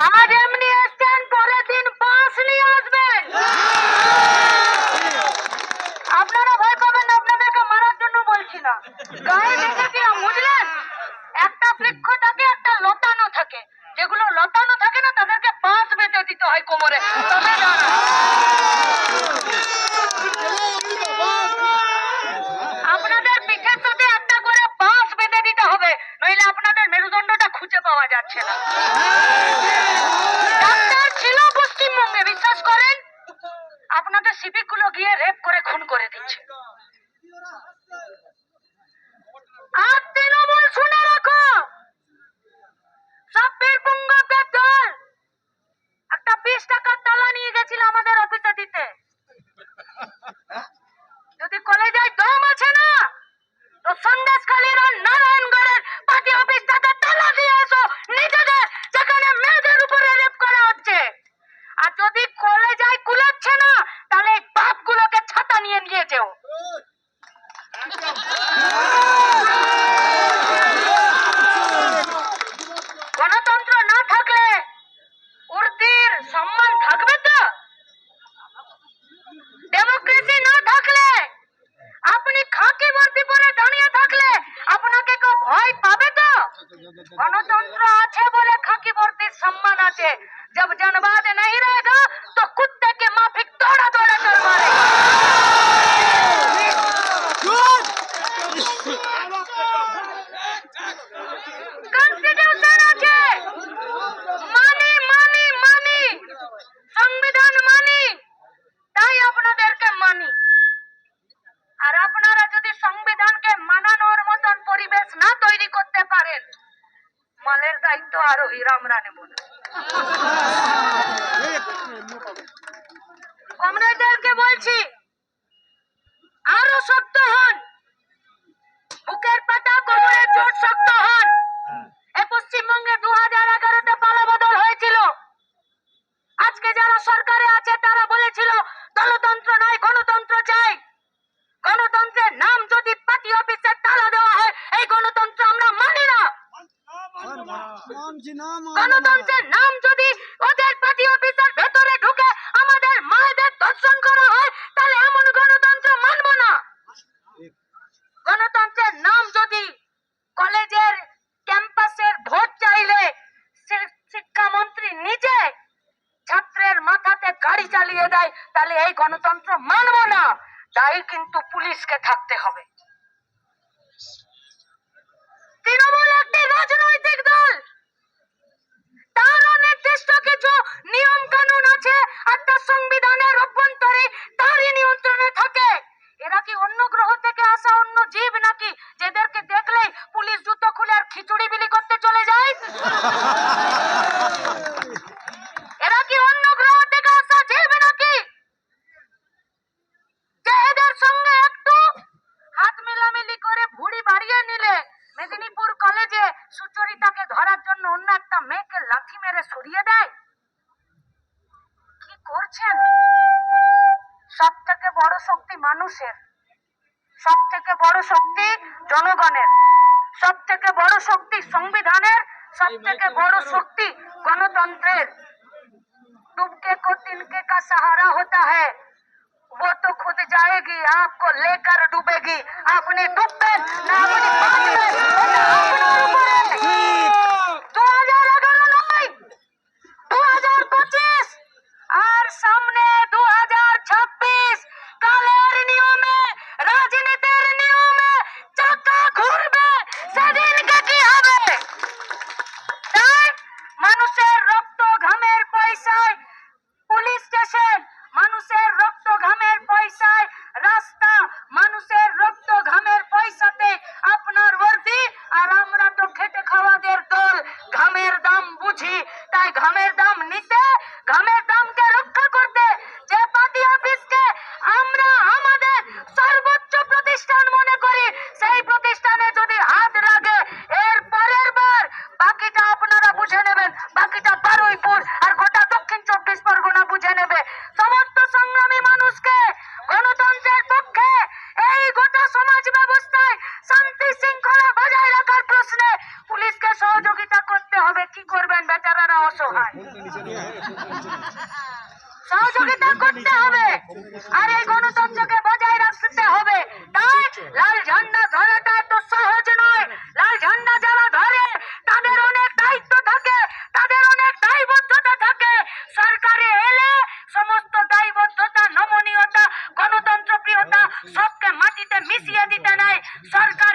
আজ এমনি এসছেন পরের দিন বাঁশ নিয়ে আসবেন। আপনারা ভয় পাবেন না, আপনাদেরকে মারার জন্য বলছি না। গায়ে দেখে কি বুঝলেন একটা বৃক্ষ থাকে, একটা লতানো থাকে। যেগুলো লতানো থাকে না, তাদেরকে বাঁশ বেঁধে দিতে হয় কোমরে। তবে। আপনাদের পিঠের সাথে একটা করে বাঁশ বেঁধে দিতে হবে নইলে আপনাদের মেরুদণ্ডটা যাচ্ছে না। ডাক্তার ছিল পশ্চিমবঙ্গে বিশ্বাস করেন, আপনাদের সিভিকগুলো গিয়ে রেপ করে, খুন করে দিচ্ছে। করতে মালের দায়িত্ব কমরেডদেরকে বলছি, আরও শক্ত হন। বুকের পাতা কোমরের জোর শক্ত হন। এ পশ্চিমবঙ্গে দু হাজার এগারোতে পালা বদল হয়েছিল। আজকে যারা সরকারে আছে তারা বলেছিল দলতন্ত্র নয় গণতন্ত্র চাই গণতন্ত্রের নাম যদি পার্টি অফিসে তালা দেওয়া হয় এই গণতন্ত্র আমরা মানি না মানছি না মানব না। গণতন্ত্রের নাম যদি ওদের পার্টি অফিসের ভেতরে ঢুকে আমাদের মায়েদের দর্শন করা হয়, তাহলে এমন গণতন্ত্র মানব না। গণতন্ত্রের নাম যদি কলেজের ক্যাম্পাসের ভোট চাইলে শিক্ষামন্ত্রী নিজে ছাত্রের মাথাতে গাড়ি চালিয়ে দেয়, তাহলে এই গণতন্ত্র মানব না। তাই কিন্তু পুলিশকে থাকতে হবে। তৃণমূল নির্দিষ্ট কিছু নিয়ম কানুন আছে আর তার সংবিধানের অভ্যন্তরে তারই নিয়ন্ত্রণে থাকে। এরা কি অন্য গ্রহ থেকে আসা অন্য জীব নাকি, যেদেরকে দেখলেই পুলিশ জুতো খুলে আর খিচুড়ি বিলি করতে চলে যায়? এরা কি অন্য গ্রহ থেকে আসা জীব নাকি, যে এদের সঙ্গে একটু হাত মেলামেলি করে ভুড়ি বাড়িয়ে নিলে মেদিনীপুর কলেজে সুচরিতাকে ধরার জন্য অন্য একটা মেয়েকে লাথি মেরে সরিয়ে দেয় কি করছেন সব থেকে বড় শক্তি মানুষের সব থেকে বড় শক্তি জনগণের সব থেকে বড় শক্তি সংবিধানের সব থেকে বড় শক্তি গণতন্ত্রের डूबके को तिनके का सहारा होता है वो तो खुद जाएगी आपको लेकर डूबेगी আপনি ডুববেন না আপনি ঘামের দাম নিতে, ঘামের দামকে রক্ষা করতে যে পার্টি অফিসকে আমরা আমাদের সর্বোচ্চ প্রতিষ্ঠান মনে করি, সেই প্রতিষ্ঠানে যদি হাত রাখে, এর পরের বার বাকিটা আপনারা বুঝে নেবেন। বাকিটা বারুইপুর আর গোটা দক্ষিণ চব্বিশ পরগনা বুঝে নেবে সমস্ত সংগ্রামী মানুষকে গণতন্ত্রের পক্ষে এই গোটা সমাজ ব্যবস্থায় শান্তি শৃঙ্খলা বজায় রাখার প্রশ্নে পুলিশকে সহযোগিতা করতে হবে কি করবেন বেচারারা অসহায়। সহযোগিতা করতে হবে, আর এই গণতন্ত্রকে বজায় রাখতে হবে। তাই লাল ঝান্ডা ধরাটা এত সহজ নয়। লাল ঝান্ডা যারা ধরে, তাদের অনেক দায়িত্ব থাকে, তাদের অনেক দায়বদ্ধতা থাকে। সরকারে এলে সমস্ত দায়বদ্ধতা, নমনীয়তা, গণতন্ত্র প্রিয়তা সবকে মাটিতে মিশিয়ে দিতে নাই। সরকারে